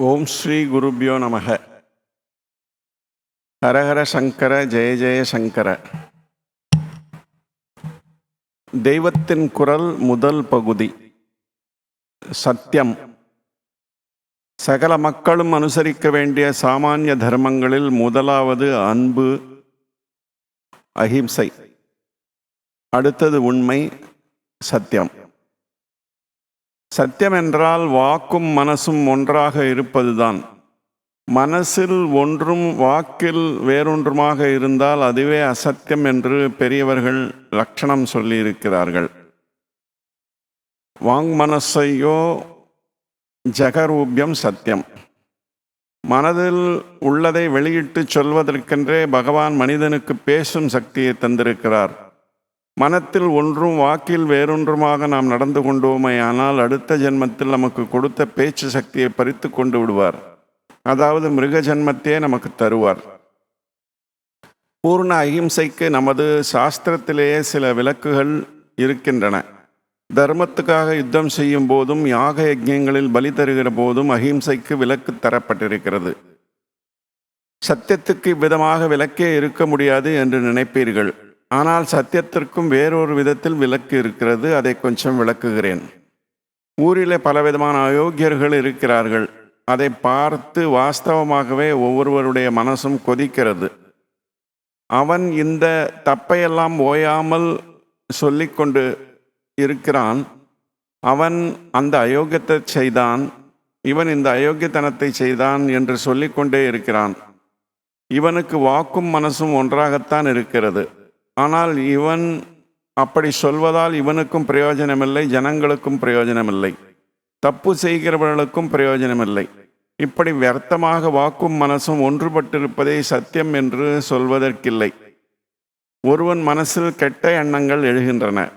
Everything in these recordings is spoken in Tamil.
ஓம் ஸ்ரீ குருப்யோ நமக. ஹரஹர சங்கர ஜெய ஜெய சங்கர. தெய்வத்தின் குரல் முதல் பகுதி. சத்தியம் சகல மக்களும் அனுசரிக்க வேண்டிய சாமானிய தர்மங்களில் முதலாவது அன்பு அஹிம்சை. அடுத்தது உண்மை சத்தியம் சத்தியம் என்றால் வாக்கும் மனசும் ஒன்றாக இருப்பதுதான். மனசில் ஒன்றும் வாக்கில் வேறொன்றுமாக இருந்தால் அதுவே அசத்தியம் என்று பெரியவர்கள் லட்சணம் சொல்லியிருக்கிறார்கள். வாங் மனசையோ ஜெகரூபியம் சத்தியம். மனதில் உள்ளதை வெளியிட்டு சொல்வதற்கென்றே பகவான் மனிதனுக்கு பேசும் சக்தியை தந்திருக்கிறார். மனத்தில் ஒன்றும் வாக்கில் வேறொன்றுமாக நாம் நடந்து கொண்டோமே ஆனால் அடுத்த ஜென்மத்தில் நமக்கு கொடுத்த பேச்சு சக்தியை பறித்து கொண்டு விடுவார். அதாவது மிருக ஜென்மத்தையே நமக்கு தருவார். பூர்ண அகிம்சைக்கு நமது சாஸ்திரத்திலேயே சில விளக்குகள் இருக்கின்றன. தர்மத்துக்காக யுத்தம் செய்யும் போதும் யாக யஜ்யங்களில் பலி தருகிற போதும் அகிம்சைக்கு விலக்கு தரப்பட்டிருக்கிறது. சத்தியத்துக்கு இவ்விதமாக விலக்கே இருக்க முடியாது என்று நினைப்பீர்கள். ஆனால் சத்தியத்திற்கும் வேறொரு விதத்தில் விலக்கு இருக்கிறது அதை கொஞ்சம் விளக்குகிறேன். ஊரிலே பலவிதமான அயோக்கியர்கள் இருக்கிறார்கள். அதை பார்த்து வாஸ்தவமாகவே ஒவ்வொருவருடைய மனசும் கொதிக்கிறது. அவன் இந்த தப்பையெல்லாம் ஓயாமல் சொல்லிக்கொண்டு இருக்கிறான். அவன் அந்த அயோக்கியத்தை செய்தான். இவன் இந்த அயோக்கியத்தனத்தை செய்தான் என்று சொல்லிக்கொண்டே இருக்கிறான். இவனுக்கு வாக்கும் மனசும் ஒன்றாகத்தான் இருக்கிறது. ஆனால் இவன் அப்படி சொல்வதால் இவனுக்கும் பிரயோஜனமில்லை ஜனங்களுக்கும் பிரயோஜனமில்லை. தப்பு செய்கிறவர்களுக்கும் பிரயோஜனமில்லை. இப்படி வியர்த்தமாக வாக்கும் மனசும் ஒன்றுபட்டிருப்பதை சத்தியம் என்று சொல்வதற்கில்லை. ஒருவன் மனசில் கெட்ட எண்ணங்கள் எழுகின்றன.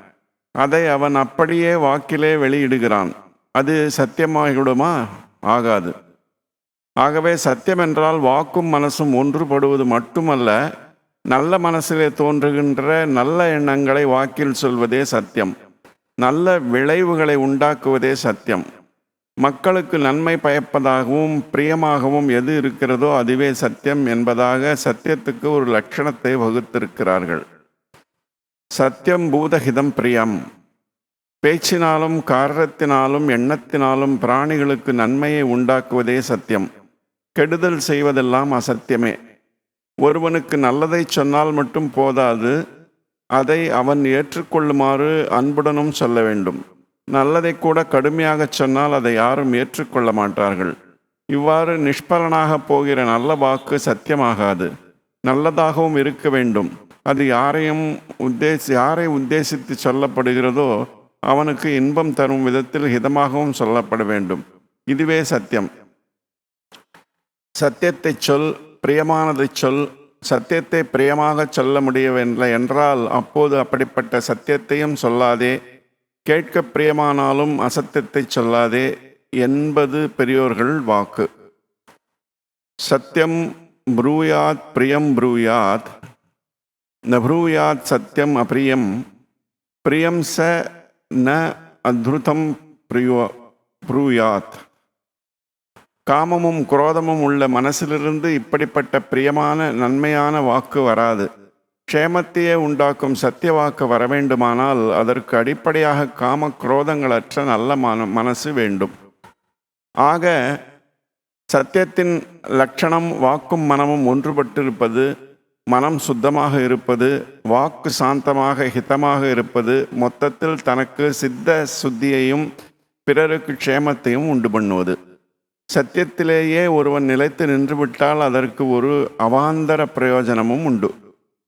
அதை அவன் அப்படியே வாக்கிலே வெளியிடுகிறான். அது சத்தியமாகிவிடுமா? ஆகாது. ஆகவே சத்தியம் என்றால் வாக்கும் மனசும் ஒன்றுபடுவது மட்டுமல்ல நல்ல மனசிலே தோன்றுகின்ற நல்ல எண்ணங்களை வாக்கில் சொல்வதே சத்தியம். நல்ல விளைவுகளை உண்டாக்குவதே சத்தியம். மக்களுக்கு நன்மை பயப்பதாகவும் பிரியமாகவும் எது இருக்கிறதோ அதுவே சத்தியம் என்பதாக சத்தியத்துக்கு ஒரு லட்சணத்தை வகுத்திருக்கிறார்கள். சத்தியம் பூதஹிதம் பிரியம். பேச்சினாலும் காரணத்தினாலும் எண்ணத்தினாலும் பிராணிகளுக்கு நன்மையை உண்டாக்குவதே சத்தியம். கெடுதல் செய்வதெல்லாம் அசத்தியமே. ஒருவனுக்கு நல்லதை சொன்னால் மட்டும் போதாது அதை அவன் ஏற்றுக்கொள்ளுமாறு அன்புடனும் சொல்ல வேண்டும். நல்லதை கூட கடுமையாகச் சொன்னால் அதை யாரும் ஏற்றுக்கொள்ள மாட்டார்கள். இவ்வாறு நிஷ்பலனாக போகிற நல்ல வாக்கு சத்தியமாகாது. நல்லதாகவும் இருக்க வேண்டும். அது யாரையும் உத்தேசி யாரை உத்தேசித்து சொல்லப்படுகிறதோ அவனுக்கு இன்பம் தரும் விதத்தில் ஹிதமாகவும் சொல்லப்பட வேண்டும். இதுவே சத்தியம். சத்தியத்தை சொல் பிரியமானதை சொல். சத்தியத்தை பிரியமாக சொல்ல முடியவில்லை என்றால் அப்போது அப்படிப்பட்ட சத்தியத்தையும் சொல்லாதே. கேட்க பிரியமானாலும் அசத்தியத்தை சொல்லாதே என்பது பெரியோர்கள் வாக்கு. சத்தியம் ப்ரூயாத் பிரியம் ப்ரூயாத். ந ப்ரூயாத் சத்தியம் அப்ரியம். பிரியம் ச ந அத்ருதம் பிரியோ ப்ரூயாத். காமமும் குரோதமும் உள்ள மனசிலிருந்து இப்படிப்பட்ட பிரியமான நன்மையான வாக்கு வராது. க்ஷேமத்தையே உண்டாக்கும் சத்திய வாக்கு வர வேண்டுமானால் அதற்கு அடிப்படையாக காம குரோதங்களற்ற நல்ல மன மனசு வேண்டும். ஆக சத்தியத்தின் லட்சணம் வாக்கும் மனமும் ஒன்றுபட்டிருப்பது மனம் சுத்தமாக இருப்பது வாக்கு சாந்தமாக ஹிதமாக இருப்பது மொத்தத்தில் தனக்கு சித்த சுத்தியையும் பிறருக்கு க்ஷேமத்தையும் உண்டு பண்ணுவது. சத்தியத்திலேயே ஒருவன் நிலைத்து நின்றுவிட்டால் அதற்கு ஒரு அவாந்தர பிரயோஜனமும் உண்டு.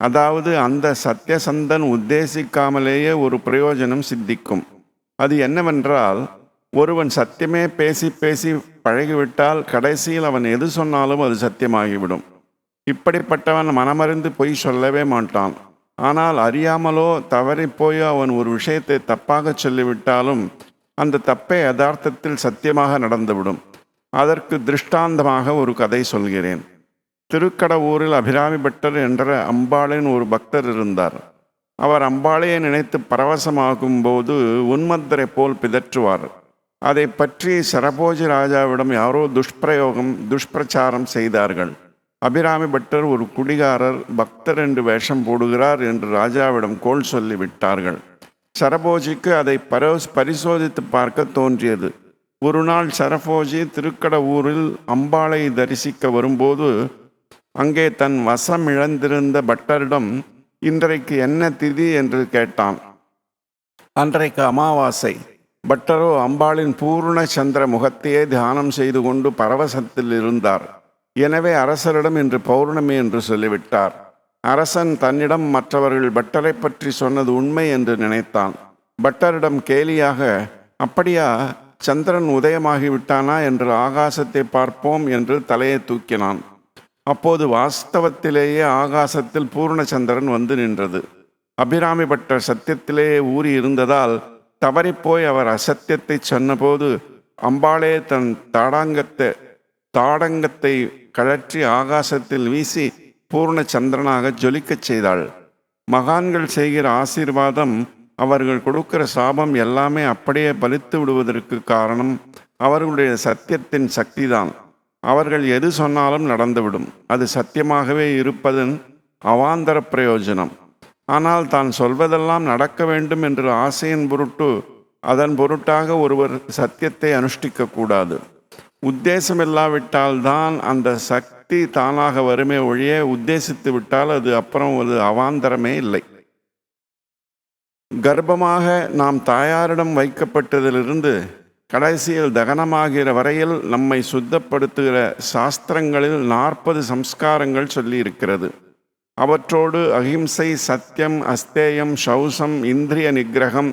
அதாவது அந்த சத்தியசந்தன் உத்தேசிக்காமலேயே ஒரு பிரயோஜனம் சித்திக்கும். அது என்னவென்றால் ஒருவன் சத்தியமே பேசி பேசி பழகிவிட்டால் கடைசியில் அவன் எது சொன்னாலும் அது சத்தியமாகிவிடும். இப்படிப்பட்டவன் மனமறிந்து பொய் சொல்லவே மாட்டான். ஆனால் அறியாமலோ தவறிப்போயோ அவன் ஒரு விஷயத்தை தப்பாக சொல்லிவிட்டாலும் அந்த தப்பே யதார்த்தத்தில் சத்தியமாக நடந்துவிடும். அதற்கு திருஷ்டாந்தமாக ஒரு கதை சொல்கிறேன். திருக்கடவூரில் அபிராமி பட்டர் என்ற அம்பாளின் ஒரு பக்தர் இருந்தார். அவர் அம்பாளையை நினைத்து பரவசமாகும் போது உன்மத்தரை போல் பிதற்றுவார். அதை பற்றி சரபோஜி ராஜாவிடம் யாரோ துஷ்பிரயோகம் துஷ்பிரச்சாரம் செய்தார்கள். அபிராமி பட்டர் ஒரு குடிகாரர் பக்தர் என்று வேஷம் போடுகிறார் என்று ராஜாவிடம் கோல் சொல்லி விட்டார்கள் சரபோஜிக்கு அதை பரோஸ் பரிசோதித்து பார்க்க தோன்றியது. ஒரு நாள் சரபோஜி திருக்கடவூரில் அம்பாளை தரிசிக்க வரும்போது அங்கே தன் வசம் இழந்திருந்த பட்டரிடம் இன்றைக்கு என்ன திதி? என்று கேட்டான். அன்றைக்கு அமாவாசை. பட்டரோ அம்பாளின் பூர்ண சந்திர முகத்தையே தியானம் செய்து கொண்டு பரவசத்தில் இருந்தார். எனவே அரசரிடம் இன்று பௌர்ணமி என்று சொல்லிவிட்டார். அரசன் தன்னிடம் மற்றவர்கள் பட்டரை பற்றி சொன்னது உண்மை என்று நினைத்தான். பட்டரிடம் கேலியாக அப்படியா? சந்திரன் உதயமாகிவிட்டானா என்று ஆகாசத்தை பார்ப்போம் என்று தலையை தூக்கினான். அப்போது வாஸ்தவத்திலேயே ஆகாசத்தில் பூர்ணச்சந்திரன் வந்து நின்றது. அபிராமி பட்ட சத்தியத்திலேயே ஊறி இருந்ததால் தவறிப்போய் அவர் அசத்தியத்தை சொன்னபோது அம்பாளே தன் தாடாங்கத்தை தாடங்கத்தை கழற்றி ஆகாசத்தில் வீசி பூர்ண சந்திரனாக ஜொலிக்கச் செய்தாள். மகான்கள் செய்கிற ஆசீர்வாதம் அவர்கள் கொடுக்கிற சாபம் எல்லாமே அப்படியே பலித்து விடுவதற்கு காரணம் அவர்களுடைய சத்தியத்தின் சக்திதான். அவர்கள் எது சொன்னாலும் நடந்துவிடும். அது சத்தியமாகவே இருப்பதன் அவாந்தர பிரயோஜனம். ஆனால் தான் சொல்வதெல்லாம் நடக்க வேண்டும் என்று ஆசையின் பொருட்டு அதன் பொருட்டாக ஒருவர் சத்தியத்தை அனுஷ்டிக்க கூடாது. உத்தேசம் இல்லாவிட்டால் தான் அந்த சக்தி தானாக வருமே ஒழிய உத்தேசித்து விட்டால் அது அப்புறம் ஒரு அவாந்தரமே இல்லை. கர்ப்பமாக நாம் தாயாரிடம் வைக்கப்பட்டதிலிருந்து கடைசியில் தகனமாகிற வரையில் நம்மை சுத்தப்படுத்துகிற சாஸ்திரங்களில் நாற்பது சம்ஸ்காரங்கள் சொல்லியிருக்கிறது. அவற்றோடு அகிம்சை சத்தியம் அஸ்தேயம் சௌசம் இந்திரிய நிகிரகம்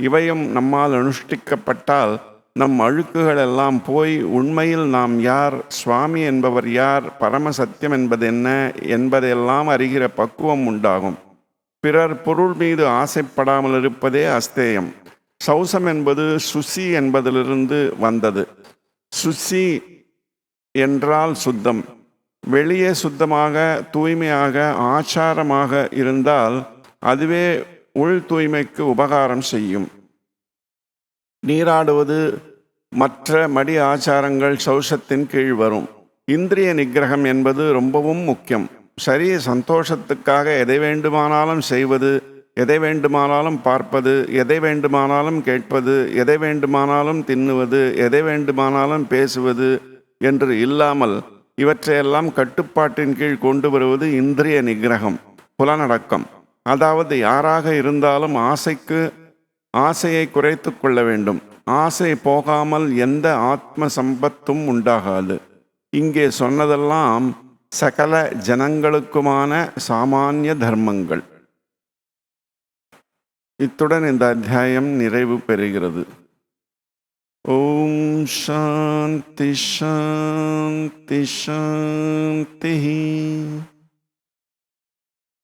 இவையும் நம்மால் அனுஷ்டிக்கப்பட்டால் நம் அழுக்குகள் எல்லாம் போய் உண்மையில் நாம் யார் சுவாமி என்பவர் யார் பரமசத்தியம் என்பது என்ன என்பதையெல்லாம் அறிகிற பக்குவம் உண்டாகும். பிறர் பொருள் மீது ஆசைப்படாமல் இருப்பதே அஸ்தேயம். சௌசம் என்பது சுசி என்பதிலிருந்து வந்தது. சுசி என்றால் சுத்தம். வெளியே சுத்தமாக தூய்மையாக ஆச்சாரமாக இருந்தால் அதுவே உள் தூய்மைக்கு உபகாரம் செய்யும். நீராடுவது மற்ற மடி ஆச்சாரங்கள் சௌசத்தின் கீழ் வரும். இந்திரிய நிகிரகம் என்பது ரொம்பவும் முக்கியம். சரி சந்தோஷத்துக்காக எதை வேண்டுமானாலும் செய்வது எதை வேண்டுமானாலும் பார்ப்பது எதை வேண்டுமானாலும் கேட்பது எதை வேண்டுமானாலும் தின்னுவது எதை வேண்டுமானாலும் பேசுவது என்று இல்லாமல் இவற்றையெல்லாம் கட்டுப்பாட்டின் கீழ் கொண்டு வருவது இந்திரிய நிகிரகம் புலனடக்கம். அதாவது யாராக இருந்தாலும் ஆசைக்கு ஆசையை குறைத்து கொள்ள வேண்டும். ஆசை போகாமல் எந்த ஆத்ம சம்பத்தும் உண்டாகாது. இங்கே சொன்னதெல்லாம் சகல ஜனங்களுக்குமான சாமானிய தர்மங்கள். இத்துடன் இந்த அத்தியாயம் நிறைவு பெறுகிறது. ஓம் சாந்தி சாந்தி சாந்தி.